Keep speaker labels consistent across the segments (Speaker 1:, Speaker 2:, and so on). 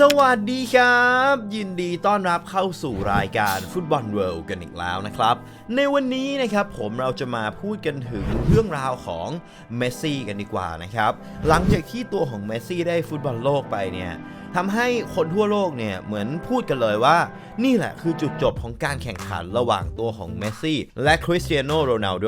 Speaker 1: สวัสดีครับ ยินดีต้อนรับเข้าสู่รายการฟุตบอลเวิลด์กันอีกแล้วนะครับ ในวันนี้นะครับผมเราจะมาพูดกันถึงเรื่องราวของเมสซี่กันดีกว่านะครับ หลังจากที่ตัวของเมสซี่ได้ฟุตบอลโลกไปเนี่ยทำให้คนทั่วโลกเนี่ยเหมือนพูดกันเลยว่า นี่แหละคือจุดจบของการแข่งขันระหว่างตัวของเมสซี่และคริสเตียโนโรนัลโด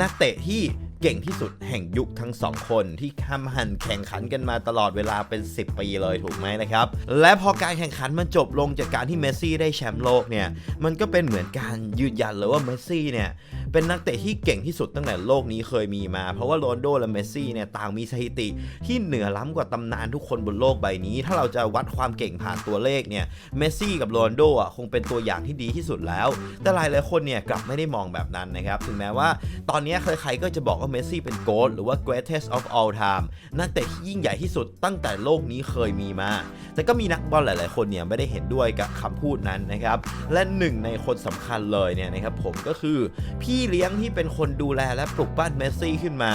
Speaker 1: นักเตะที่ เก่งที่สุดแห่งยุคทั้งสองคนที่ข้ามหันแข่งขันกันมาตลอดเวลาเป็น 10 ปีเลยถูกไหมนะครับ และพอการแข่งขันมันจบลงจากการที่เมสซี่ได้แชมป์โลกเนี่ยมันก็เป็นเหมือนการยืนยันเลยว่าเมสซี่เนี่ย เป็นนักเตะที่เก่งที่สุดตั้งแต่โลกนี้เคยมีมา เพราะว่าโรนโดและเมสซี่เนี่ยต่างมีสถิติที่เหนือล้ำกว่าตำนานทุกคนบนโลกใบนี้ ถ้าเราจะวัดความเก่งผ่านตัวเลขเนี่ยเมสซี่กับโรนโดอะคงเป็นตัวอย่างที่ดีที่สุดแล้ว แต่หลายหลายคนเนี่ยกลับไม่ได้มองแบบนั้นนะครับถึงแม้ว่าตอนนี้ใครๆก็จะบอกว่าเมสซี่เป็นโกดหรือว่า greatest of all time นักเตะที่ยิ่งใหญ่ที่สุดตั้งแต่โลกนี้เคยมีมา แต่ก็มีนักบอลหลาย ๆ คนเนี่ยไม่ได้เห็นด้วยกับคำพูดนั้นนะครับและหนึ่งในคนสำคัญเลยเนี่ยนะครับผมก็คือพี่เลี้ยงที่เป็นคนดูแลและปลุกปั้นเมสซี่ขึ้นมา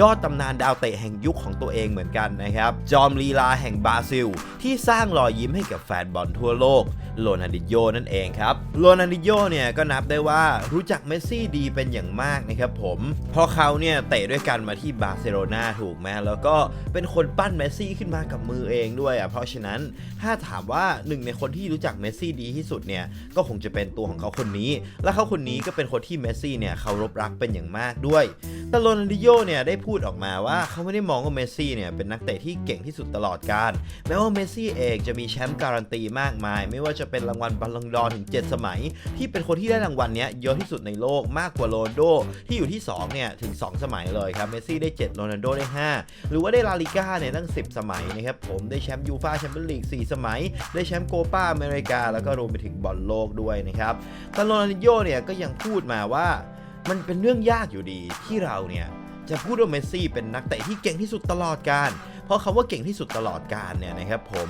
Speaker 1: ยอดตำนานดาวเตะแห่งยุคของตัวเองเหมือนกันนะครับ จอมลีลาแห่งบราซิล ที่สร้างรอยยิ้มให้กับแฟนบอลทั่วโลกโรนัลดิโยนั่นเองครับโรนัลดิโยเนี่ยก็นับได้ว่ารู้จักเมสซี่ดีเป็นอย่างมากนะครับผมเพราะเขาเนี่ยเตะด้วยกันมาที่บาร์เซโลนาถูกไหมแล้วก็เป็นคนปั้นเมสซี่ขึ้นมากับมือเองด้วยอะเพราะฉะนั้นถ้าถามว่าหนึ่งในคนที่รู้จักเมสซี่ดีที่สุดเนี่ยก็คงจะเป็นตัวของเขาคนนี้ และเขาคนนี้ก็เป็นคนที่เมสซี่เนี่ยเคารพรักเป็นอย่างมากด้วย แต่โรนัลดิโยเนี่ยได้พูดออกมาว่าเขาไม่ได้มองว่าเมสซี่เนี่ยเป็นนักเตะที่เก่งที่สุดตลอดกาลแม้ว่าเมสซี่เองจะมีแชมป์การันตีมากมาย ไม่ว่าจะเป็นรางวัลบัลลังดอร์ถึง 7 สมัย ที่เป็นคนที่ได้รางวัลเนี้ยเยอะที่สุดในโลกมากกว่าโรนลโดที่อยู่ที่2เนี่ยถึง 2 สมัยเลยครับเมสซี่ได้ 7 โรนัลโดได้ 5 หรือว่าได้ลาลิก้าเนี่ยตั้ง 10 สมัยนะครับผมได้แชมป์ยูฟ่าแชมเปี้ยนลีก4สมัย ได้แชมป์โกปาอเมริกา แล้วก็รวมไปถึงบอลโลกด้วยนะครับแต่โรนัลดิโยเนี่ยก็ยังพูดมาว่า มันเป็นเรื่องยากอยู่ดีที่เราเนี่ยจะพูดว่าเมสซี่เป็นนักเตะที่เก่งที่สุดตลอดการ เพราะคำว่าเก่งที่สุดตลอดการเนี่ยนะครับผม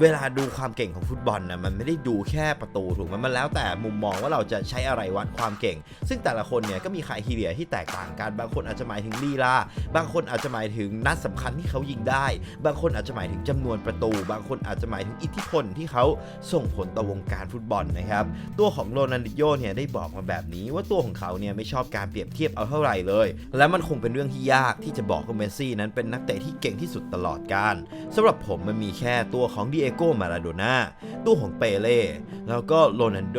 Speaker 1: เวลาดูความเก่งของฟุตบอลนะมันไม่ได้ดูแค่ประตูถูกไหมมันแล้วแต่มุมมองว่าเราจะใช้อะไรวัดความเก่ง ซึ่งแต่ละคนเนี่ยก็มีคายทีเรียที่แตกต่างกัน บางคนอาจจะหมายถึงลีลา บางคนอาจจะหมายถึงนัดสำคัญที่เขายิงได้ บางคนอาจจะหมายถึงจำนวนประตู บางคนอาจจะหมายถึงอิทธิพลที่เขาส่งผลต่อวงการฟุตบอลนะครับ ตัวของโรนัลดิโยเนี่ยได้บอกมาแบบนี้ว่าตัวของเขาเนี่ยไม่ชอบการเปรียบเทียบเอาเท่าไหร่เลย และมันคงเป็นเรื่องที่ยากที่จะบอกว่าเมสซี่นั้นเป็นนักเตะที่เก่งที่สุดตลอดกาลสำหรับผมมันมีแค่ตัวของดิเอโกมาราโดน่าตัวของเปเล่แล้วก็โรนัลโด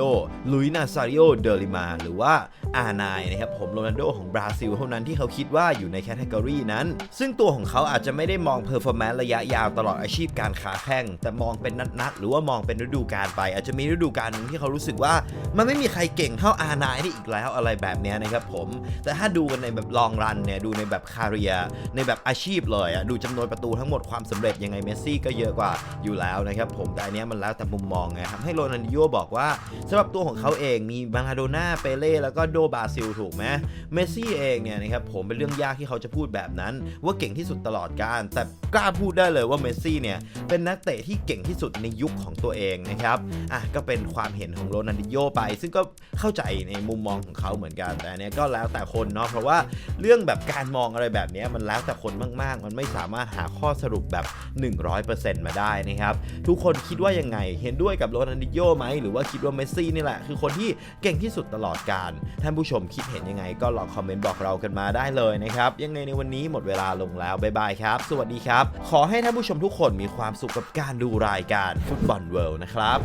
Speaker 1: ลุยนาซาริโอเดลิมาหรือว่าอานายนะครับผมโรนัลโดของบราซิลเท่านั้นที่เขาคิดว่าอยู่ในแคตตากรีนั้น ซึ่งตัวของเขาอาจจะไม่ได้มองเพอร์ฟอร์แมนซ์ระยะยาวตลอดอาชีพการคาแข่งแต่มองเป็นนัดๆหรือว่ามองเป็นฤดูกาลไป อาจจะมีฤดูกาลหนึงที่เขารู้สึกว่า มันไม่มีใครเก่งเท่าอานายได้อีกแล้วอะไรแบบนี้นะครับผมแต่ถ้าดูกันในแบบลองรันเนี่ยดูในแบบคาเรียในแบบอาชีพเลยอะดูจำนวนประตูทั้งหมดความสำเร็จยังไงเมสซี่ก็เยอะกว่าอยู่แล้วนะครับผมแต่อันนี้มันแล้วแต่มุมมองไงทำให้โรนัลดิโยบอกว่าสำหรับตัวของเขาเองมีมาราโดน่าเปเล่แล้วก็โดบราซิลถูกไหมเมสซี่เองเนี่ยนะครับผมเป็นเรื่องยากที่เขาจะพูดแบบนั้น ว่าเก่งที่สุดตลอดกาลแต่กล้าพูดได้เลยว่าเมสซี่เนี่ยเป็นนักเตะที่เก่งที่สุดในยุคของตัวเองนะครับอะก็เป็นความเห็นของโรนัลดิโยไป ซึ่งก็เข้าใจในมุมมองของเขาเหมือนกันแต่อันเนี้ยก็แล้วแต่คนเนาะเพราะว่าเรื่องแบบการมองอะไรแบบนี้มันแล้วแต่คนมาก ๆ มันไม่สามารถหาข้อสรุปแบบ 100%มาได้นะครับทุกคนคิดว่ายังไง เห็นด้วยกับโรนัลดิโยไหมหรือว่าคิดว่าเมสซี่นี่แหละ คือคนที่เก่งที่สุดตลอดกาลท่านผู้ชมคิดเห็นยังไง ก็ลองคอมเมนต์บอกเรากันมาได้เลยนะครับ ยังไงในวันนี้หมดเวลาลงแล้วบ๊ายบายครับ สวัสดีครับ ขอให้ท่านผู้ชมทุกคนมีความสุขกับการดูรายการฟุตบอลเวิลด์นะครับ